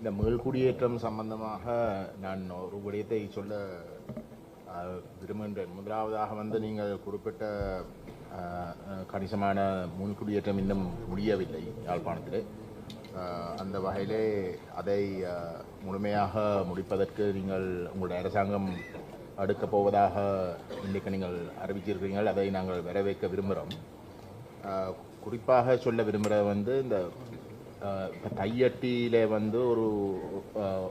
இந்த மீள்குடியேற்றம் சம்பந்தமாக நான் ஒரு விடயத்தை சொல்ல விரும்புகின்றேன். முதலாவதாக வந்து நீங்கள் குறிப்பிட்ட கணிசமான மீள்குடியேற்றம் இன்னும் முடியவில்லை யாழ்ப்பாணத்தில். அந்த வகையிலே அதை முழுமையாக முடிப்பதற்கு நீங்கள் உங்களுடைய அரசாங்கம் அடுக்கப் போவதாக இன்றைக்கு நீங்கள் அறிவிச்சிருக்கிறீர்கள் அதை நாங்கள் வரவேற்க விரும்புகிறோம். குறிப்பாக சொல்ல விரும்புகிறது வந்து இந்த இப்போ தையட்டியிலே வந்து ஒரு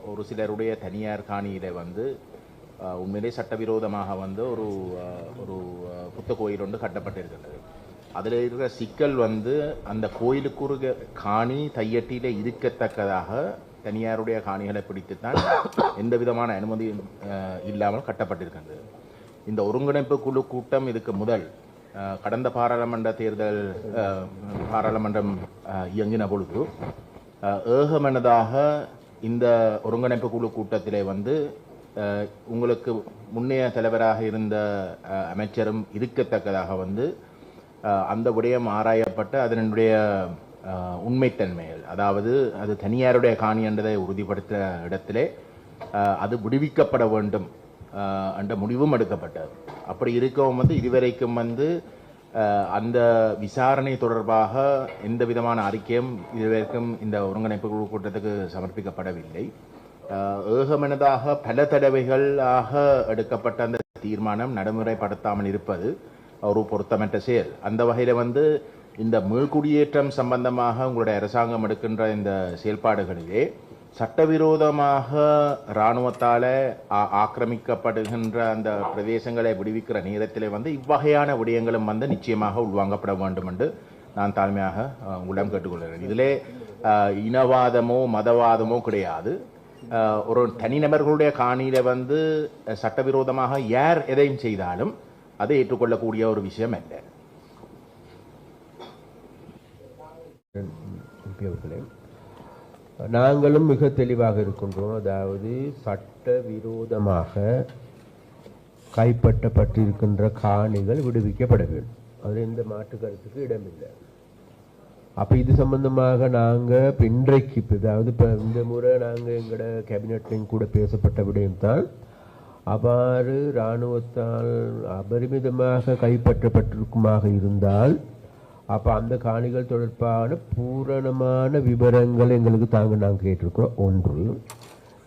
ஒரு சிலருடைய தனியார் காணியிலே வந்து உண்மையிலே சட்டவிரோதமாக வந்து ஒரு ஒரு புத்த கோயில் ஒன்று கட்டப்பட்டிருக்கிறது அதில் இருக்கிற சிக்கல் வந்து அந்த கோயிலுக்கு ஒரு காணி தையட்டியில் இருக்கத்தக்கதாக தனியாருடைய காணிகளை பிடித்துத்தான் எந்த விதமான அனுமதியும் இல்லாமல் கட்டப்பட்டிருக்கிறது இந்த ஒருங்கிணைப்பு குழு கூட்டம் இதுக்கு முதல். கடந்த பாராளுமன்ற தேர்தல் பாராளுமன்றம் இயங்கின பொழுது ஏகமனதாக இந்த ஒருங்கிணைப்பு குழு கூட்டத்திலே வந்து உங்களுக்கு முன்னைய தலைவராக இருந்த அமைச்சரும் இருக்கத்தக்கதாக வந்து அந்த விடயம் ஆராயப்பட்டு அதனுடைய உண்மைத்தன்மைகள் அதாவது அது தனியாருடைய காணி என்றதை உறுதிப்படுத்த இடத்திலே அது விடுவிக்கப்பட வேண்டும் என்ற முடிவும் எடுக்கப்பட்டது. அப்படி இருக்கவும் வந்து இதுவரைக்கும் வந்து அந்த விசாரணை தொடர்பாக எந்த விதமான அறிக்கையும் இதுவரைக்கும் இந்த ஒருங்கிணைப்பு குழு கூட்டத்துக்கு சமர்ப்பிக்கப்படவில்லை. ஏகமனதாக பல தடவைகளாக எடுக்கப்பட்ட அந்த தீர்மானம் நடைமுறைப்படுத்தாமல் இருப்பது ஒரு பொருத்தமற்ற செயல். அந்த வகையில் வந்து இந்த மீள்குடியேற்றம் சம்பந்தமாக உங்களுடைய அரசாங்கம் எடுக்கின்ற இந்த செயல்பாடுகளிலே சட்டவிரோதமாக இராணுவத்தால் ஆக்கிரமிக்கப்படுகின்ற அந்த பிரதேசங்களை விடுவிக்கிற நேரத்தில் வந்து இவ்வகையான விடயங்களும் வந்து நிச்சயமாக உள்வாங்கப்பட வேண்டும் என்று நான் தாழ்மையாக அஹ், கேட்டுக்கொள்கிறேன் இதிலே இனவாதமோ மதவாதமோ கிடையாது ஒரு தனிநபர்களுடைய காணியில் வந்து சட்டவிரோதமாக யார் எதையும் செய்தாலும் அதை ஏற்றுக்கொள்ளக்கூடிய ஒரு விஷயம் அல்ல அவர்களே நாங்களும் மிக தெளிவாக இருக்கின்றோம். அதாவது சட்ட விரோதமாக கைப்பற்றப்பட்டிருக்கின்ற காணிகள் விடுவிக்கப்பட வேண்டும். அதில் எந்த மாற்று கருத்துக்கு இடமில்லை. அப்போ இது சம்பந்தமாக நாங்கள் இப்போ இன்றைக்கு இப்போ அதாவது இப்போ இந்த முறை நாங்கள் எங்களோட கேபினட்லையும் கூட பேசப்பட்ட விடயம்தான். அவ்வாறு இராணுவத்தால் அபரிமிதமாக கைப்பற்றப்பட்டிருக்குமாக இருந்தால் அப்போ அந்த காணிகள் தொடர்பான பூரணமான விவரங்கள் எங்களுக்கு தாங்க நாங்கள் கேட்டிருக்கிறோம். ஒன்று.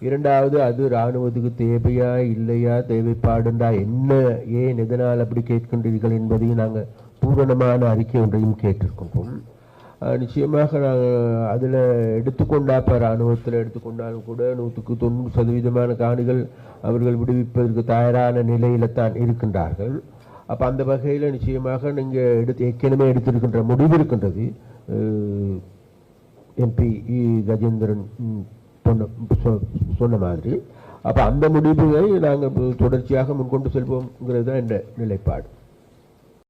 இரண்டாவது அது இராணுவத்துக்கு தேவையா இல்லையா தேவைப்பாடுண்டா என்ன ஏன் எதனால் அப்படி கேட்கின்றீர்கள் என்பதையும் நாங்கள் பூரணமான அறிக்கை ஒன்றையும் கேட்டிருக்கின்றோம். நிச்சயமாக நாங்கள் அதில் எடுத்துக்கொண்டா இப்போ இராணுவத்தில் எடுத்துக்கொண்டாலும் கூட நூற்றுக்கு தொண்ணூறு சதவீதமான காணிகள் அவர்கள் விடுவிப்பதற்கு தயாரான நிலையில் தான் இருக்கின்றார்கள். அப்போ அந்த வகையில் நிச்சயமாக நீங்கள் எடுத்து ஏற்கனவே எடுத்திருக்கின்ற முடிவு இருக்கின்றது. எம்பி இ கஜேந்திரன் சொன்ன சொ- சொன்ன மாதிரி. அப்போ அந்த முடிவுகளை நாங்கள் தொடர்ச்சியாக முன்கொண்டு செல்வோம்ங்கிறது தான் என்ற நிலைப்பாடு.